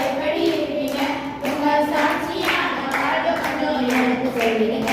எப்படி இருக்கீங்க? உங்க சாட்சியான வாழ்க்கை கொஞ்சம் எனக்கு சொல்லிடுங்க